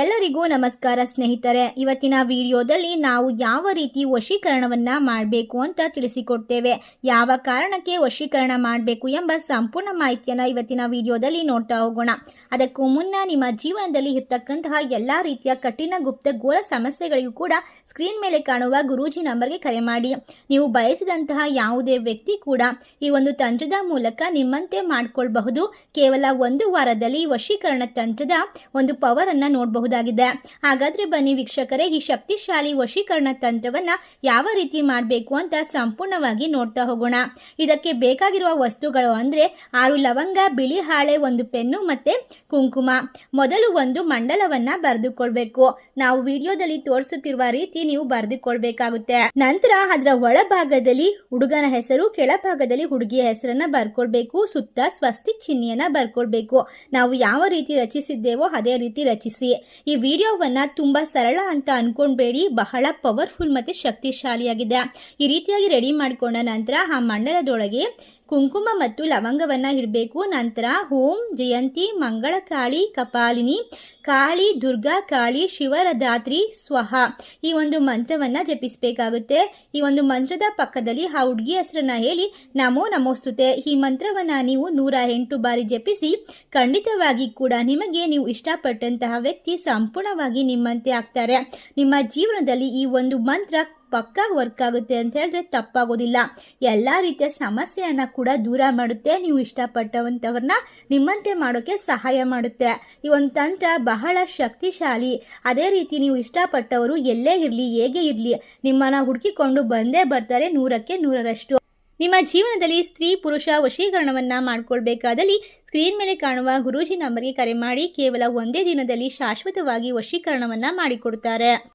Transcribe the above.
ಎಲ್ಲರಿಗೂ ನಮಸ್ಕಾರ ಸ್ನೇಹಿತರೆ. ಇವತ್ತಿನ ವಿಡಿಯೋದಲ್ಲಿ ನಾವು ಯಾವ ರೀತಿ ವಶೀಕರಣವನ್ನ ಮಾಡಬೇಕು ಅಂತ ತಿಳಿಸಿಕೊಡ್ತೇವೆ. ಯಾವ ಕಾರಣಕ್ಕೆ ವಶೀಕರಣ ಮಾಡಬೇಕು ಎಂಬ ಸಂಪೂರ್ಣ ಮಾಹಿತಿಯನ್ನ ಇವತ್ತಿನ ವಿಡಿಯೋದಲ್ಲಿ ನೋಡ್ತಾ ಹೋಗೋಣ. ಅದಕ್ಕೂ ಮುನ್ನ ನಿಮ್ಮ ಜೀವನದಲ್ಲಿ ಇರ್ತಕ್ಕಂತಹ ಎಲ್ಲಾ ರೀತಿಯ ಕಠಿಣ ಗುಪ್ತ ಘೋರ ಸಮಸ್ಯೆಗಳಿಗೂ ಕೂಡ ಸ್ಕ್ರೀನ್ ಮೇಲೆ ಕಾಣುವ ಗುರೂಜಿ ನಂಬರ್ಗೆ ಕರೆ ಮಾಡಿ. ನೀವು ಬಯಸಿದಂತಹ ಯಾವುದೇ ವ್ಯಕ್ತಿ ಕೂಡ ಈ ಒಂದು ತಂತ್ರದ ಮೂಲಕ ನಿಮ್ಮಂತೆ ಮಾಡಿಕೊಳ್ಬಹುದು. ಕೇವಲ ಒಂದು ವಾರದಲ್ಲಿ ವಶೀಕರಣ ತಂತ್ರದ ಒಂದು ಪವರ್ ಅನ್ನ ನೋಡಬಹುದಾಗಿದೆ ಹಾಗಾದ್ರೆ ಬನ್ನಿ ವೀಕ್ಷಕರೇ, ಈ ಶಕ್ತಿಶಾಲಿ ವಶೀಕರಣ ತಂತ್ರವನ್ನ ಯಾವ ರೀತಿ ಮಾಡಬೇಕು ಅಂತ ಸಂಪೂರ್ಣವಾಗಿ ನೋಡ್ತಾ ಹೋಗೋಣ. ಇದಕ್ಕೆ ಬೇಕಾಗಿರುವ ವಸ್ತುಗಳು ಅಂದ್ರೆ ಆರು ಲವಂಗ, ಬಿಳಿ ಹಾಳೆ, ಒಂದು ಪೆನ್ನು ಮತ್ತೆ ಕುಂಕುಮ. ಮೊದಲು ಒಂದು ಮಂಡಲವನ್ನ ಬರೆದುಕೊಳ್ಬೇಕು. ನಾವು ವಿಡಿಯೋದಲ್ಲಿ ತೋರಿಸುತ್ತಿರುವ ರೀತಿ ನೀವು ಬರೆದುಕೊಳ್ಬೇಕಾಗುತ್ತೆ. ನಂತರ ಅದರ ಒಳಭಾಗದಲ್ಲಿ ಹುಡುಗನ ಹೆಸರು, ಕೆಳಭಾಗದಲ್ಲಿ ಹುಡುಗಿಯ ಹೆಸರನ್ನ ಬರ್ಕೊಳ್ಬೇಕು. ಸುತ್ತ ಸ್ವಸ್ತಿ ಚಿಹ್ನೆಯನ್ನ ಬರ್ಕೊಳ್ಬೇಕು. ನಾವು ಯಾವ ರೀತಿ ರಚಿಸಿದ್ದೇವೋ ಅದೇ ರೀತಿ ರಚಿಸಿ. ಈ ವಿಡಿಯೋವನ್ನ ತುಂಬಾ ಸರಳ ಅಂತ ಅನ್ಕೊಂಡ್ಬೇಡಿ ಬಹಳ ಪವರ್ಫುಲ್ ಮತ್ತೆ ಶಕ್ತಿಶಾಲಿಯಾಗಿದೆ. ಈ ರೀತಿಯಾಗಿ ರೆಡಿ ಮಾಡಿಕೊಂಡ ನಂತರ ಆ ಮಂಡಲದೊಳಗೆ ಕುಂಕುಮ ಮತ್ತು ಲವಂಗವನ್ನ ಇಡಬೇಕು. ನಂತರ ಓಂ ಜಯಂತಿ ಮಂಗಳಕಾಳಿ ಕಪಾಲಿನಿ, ಕಾಳಿ, ದುರ್ಗಾ ಕಾಳಿ, ಶಿವರದಾತ್ರಿ, ಸ್ವಹ. ಈ ಒಂದು ಮಂತ್ರವನ್ನ ಜಪಿಸಬೇಕಾಗುತ್ತೆ. ಈ ಒಂದು ಮಂತ್ರದ ಪಕ್ಕದಲ್ಲಿ ಆ ಹುಡುಗಿ ಹೆಸರನ್ನ ಹೇಳಿ, ನಮೋ ನಮೋಸ್ತುತೆ. ಈ ಮಂತ್ರವನ್ನ ನೀವು ನೂರ ಎಂಟು ಬಾರಿ ಜಪಿಸಿ, ಖಂಡಿತವಾಗಿ ಕೂಡ ನಿಮಗೆ ನೀವು ಇಷ್ಟಪಟ್ಟಂತಹ ವ್ಯಕ್ತಿ ಸಂಪೂರ್ಣವಾಗಿ ನಿಮ್ಮಂತೆ ಆಗ್ತಾರೆ. ನಿಮ್ಮ ಜೀವನದಲ್ಲಿ ಈ ಒಂದು ಮಂತ್ರ ಪಕ್ಕಾ ವರ್ಕ್ ಆಗುತ್ತೆ ಅಂತ ಹೇಳಿದ್ರೆ ತಪ್ಪಾಗೋದಿಲ್ಲ. ಎಲ್ಲ ರೀತಿಯ ಸಮಸ್ಯೆಯನ್ನ ಕೂಡ ದೂರ ಮಾಡುತ್ತೆ. ನೀವು ಇಷ್ಟಪಟ್ಟವಂಥವ್ರನ್ನ ನಿಮ್ಮಂತೆ ಮಾಡೋಕೆ ಸಹಾಯ ಮಾಡುತ್ತೆ. ಈ ಒಂದು ತಂತ್ರ ಬಹಳ ಶಕ್ತಿಶಾಲಿ. ಅದೇ ರೀತಿ ನೀವು ಇಷ್ಟಪಟ್ಟವರು ಎಲ್ಲೇ ಇರಲಿ, ಹೇಗೆ ಇರಲಿ, ನಿಮ್ಮನ್ನ ಹುಡುಕಿಕೊಂಡು ಬಂದೇ ಬರ್ತಾರೆ ನೂರಕ್ಕೆ ನೂರರಷ್ಟು. ನಿಮ್ಮ ಜೀವನದಲ್ಲಿ ಸ್ತ್ರೀ ಪುರುಷ ವಶೀಕರಣವನ್ನ ಮಾಡ್ಕೊಳ್ಬೇಕಾದಲ್ಲಿ ಸ್ಕ್ರೀನ್ ಮೇಲೆ ಕಾಣುವ ಗುರೂಜಿ ನಂಬರ್ಗೆ ಕರೆ ಮಾಡಿ ಕೇವಲ ಒಂದೇ ದಿನದಲ್ಲಿ ಶಾಶ್ವತವಾಗಿ ವಶೀಕರಣವನ್ನ ಮಾಡಿಕೊಡುತ್ತಾರೆ